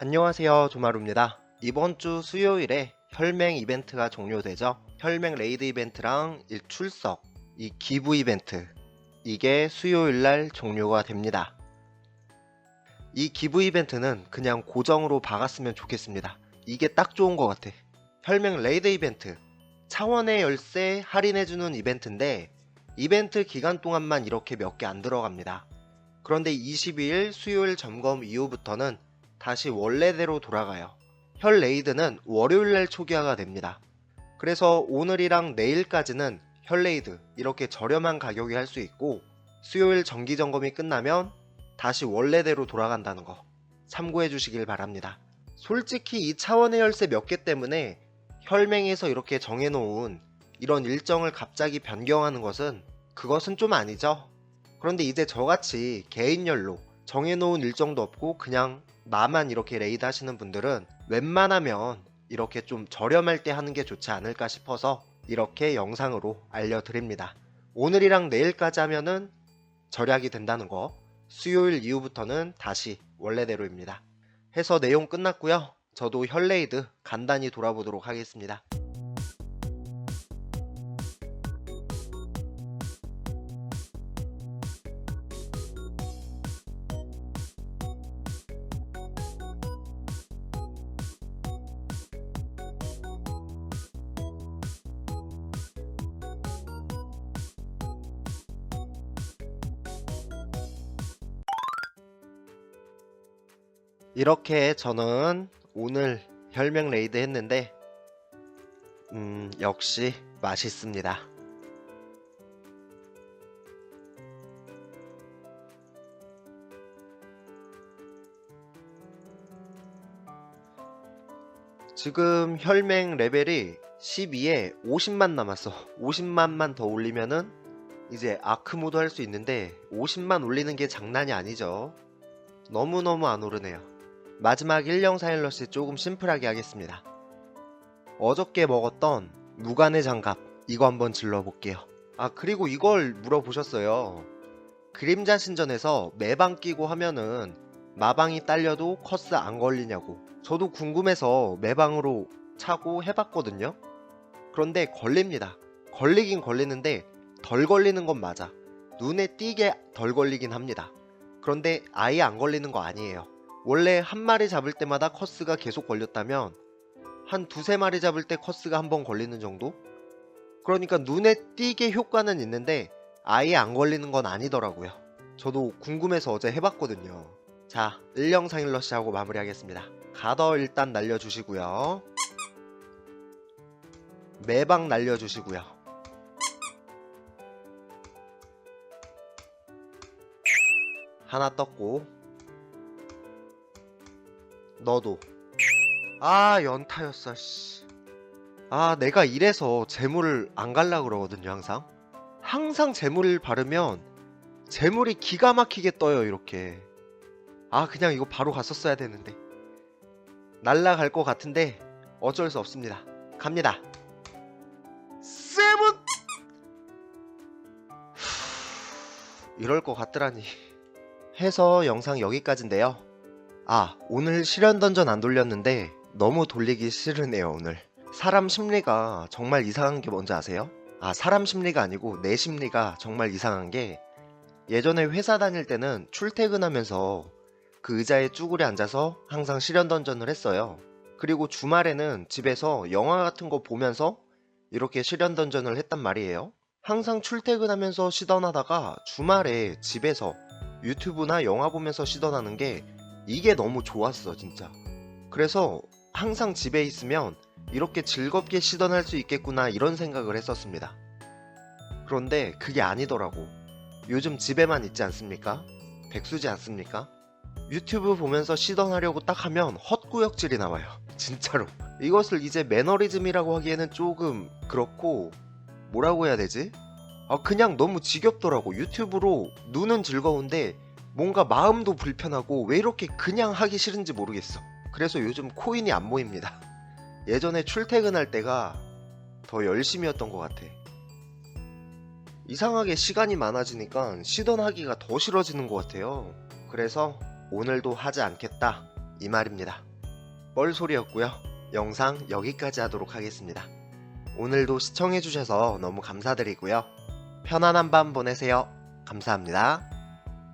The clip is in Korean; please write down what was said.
안녕하세요 조마루입니다. 이번 주 수요일에 혈맹 이벤트가 종료되죠. 혈맹 레이드 이벤트랑 일출석 이 기부 이벤트. 이게 수요일날 종료가 됩니다. 이 기부 이벤트는 그냥 고정으로 박았으면 좋겠습니다. 이게 딱 좋은 것 같아. 혈맹 레이드 이벤트. 차원의 열쇠 할인해주는 이벤트인데 이벤트 기간 동안만 이렇게 몇 개 안 들어갑니다. 그런데 22일 수요일 점검 이후부터는 다시 원래대로 돌아가요. 혈 레이드는 월요일날 초기화가 됩니다. 그래서 오늘이랑 내일까지는 혈 레이드 이렇게 저렴한 가격에 할 수 있고 수요일 정기 점검이 끝나면 다시 원래대로 돌아간다는 거 참고해 주시길 바랍니다. 솔직히 이 차원의 열쇠 몇 개 때문에 혈맹에서 이렇게 정해놓은 이런 일정을 갑자기 변경하는 것은 그것은 좀 아니죠. 그런데 이제 저같이 개인열로 정해놓은 일정도 없고 그냥 나만 이렇게 레이드 하시는 분들은 웬만하면 이렇게 좀 저렴할 때 하는 게 좋지 않을까 싶어서 이렇게 영상으로 알려드립니다. 오늘이랑 내일까지 하면은 절약이 된다는 거 수요일 이후부터는 다시 원래대로입니다. 해서 내용 끝났고요. 저도 혈레이드 간단히 돌아보도록 하겠습니다. 이렇게 저는 오늘 혈맹 레이드 했는데 음 역시 맛있습니다. 지금 혈맹 레벨이 12에 50만 남았어. 50만만 더 올리면은 이제 아크 모드 할 수 있는데 50만 올리는 게 장난이 아니죠. 너무너무 안 오르네요. 마지막 1령 사일러시 조금 심플하게 하겠습니다. 어저께 먹었던 무간의 장갑 이거 한번 질러볼게요. 아 그리고 이걸 물어보셨어요. 그림자 신전에서 매방 끼고 하면은 마방이 딸려도 커스 안 걸리냐고. 저도 궁금해서 매방으로 차고 해봤거든요. 그런데 걸립니다. 걸리긴 걸리는데 덜 걸리는 건 맞아. 눈에 띄게 덜 걸리긴 합니다. 그런데 아예 안 걸리는 거 아니에요. 원래 한 마리 잡을 때마다 커스가 계속 걸렸다면 한 두세 마리 잡을 때 커스가 한 번 걸리는 정도? 그러니까 눈에 띄게 효과는 있는데 아예 안 걸리는 건 아니더라고요. 저도 궁금해서 어제 해봤거든요. 자, 1영상 일러시 하고 마무리하겠습니다. 가더 일단 날려주시고요. 매방 날려주시고요. 하나 떴고 너도. 아 연타였어 씨. 아 내가 이래서 재물을 안 갈라 그러거든요 항상. 항상 재물을 바르면 재물이 기가 막히게 떠요 이렇게. 아 그냥 이거 바로 갔었어야 되는데. 날라갈 것 같은데 어쩔 수 없습니다. 갑니다. 세븐! 이럴 것 같더라니. 해서 영상 여기까지인데요 아, 오늘 실현 던전 안 돌렸는데 너무 돌리기 싫으네요, 오늘. 사람 심리가 정말 이상한 게 뭔지 아세요? 아, 사람 심리가 아니고 내 심리가 정말 이상한 게 예전에 회사 다닐 때는 출퇴근하면서 그 의자에 쭈그려 앉아서 항상 실현 던전을 했어요. 그리고 주말에는 집에서 영화 같은 거 보면서 이렇게 실현 던전을 했단 말이에요. 항상 출퇴근하면서 시던 하다가 주말에 집에서 유튜브나 영화 보면서 시던 하는 게 이게 너무 좋았어 진짜 그래서 항상 집에 있으면 이렇게 즐겁게 시던할 수 있겠구나 이런 생각을 했었습니다 그런데 그게 아니더라고 요즘 집에만 있지 않습니까? 백수지 않습니까? 유튜브 보면서 시던하려고 딱 하면 헛구역질이 나와요 진짜로 이것을 이제 매너리즘이라고 하기에는 조금 그렇고 뭐라고 해야 되지? 아 그냥 너무 지겹더라고 유튜브로 눈은 즐거운데 뭔가 마음도 불편하고 왜 이렇게 그냥 하기 싫은지 모르겠어. 그래서 요즘 코인이 안 모입니다. 예전에 출퇴근할 때가 더 열심이었던 것 같아. 이상하게 시간이 많아지니까 시던 하기가 더 싫어지는 것 같아요. 그래서 오늘도 하지 않겠다 이 말입니다. 뻘 소리였고요. 영상 여기까지 하도록 하겠습니다. 오늘도 시청해주셔서 너무 감사드리고요. 편안한 밤 보내세요. 감사합니다.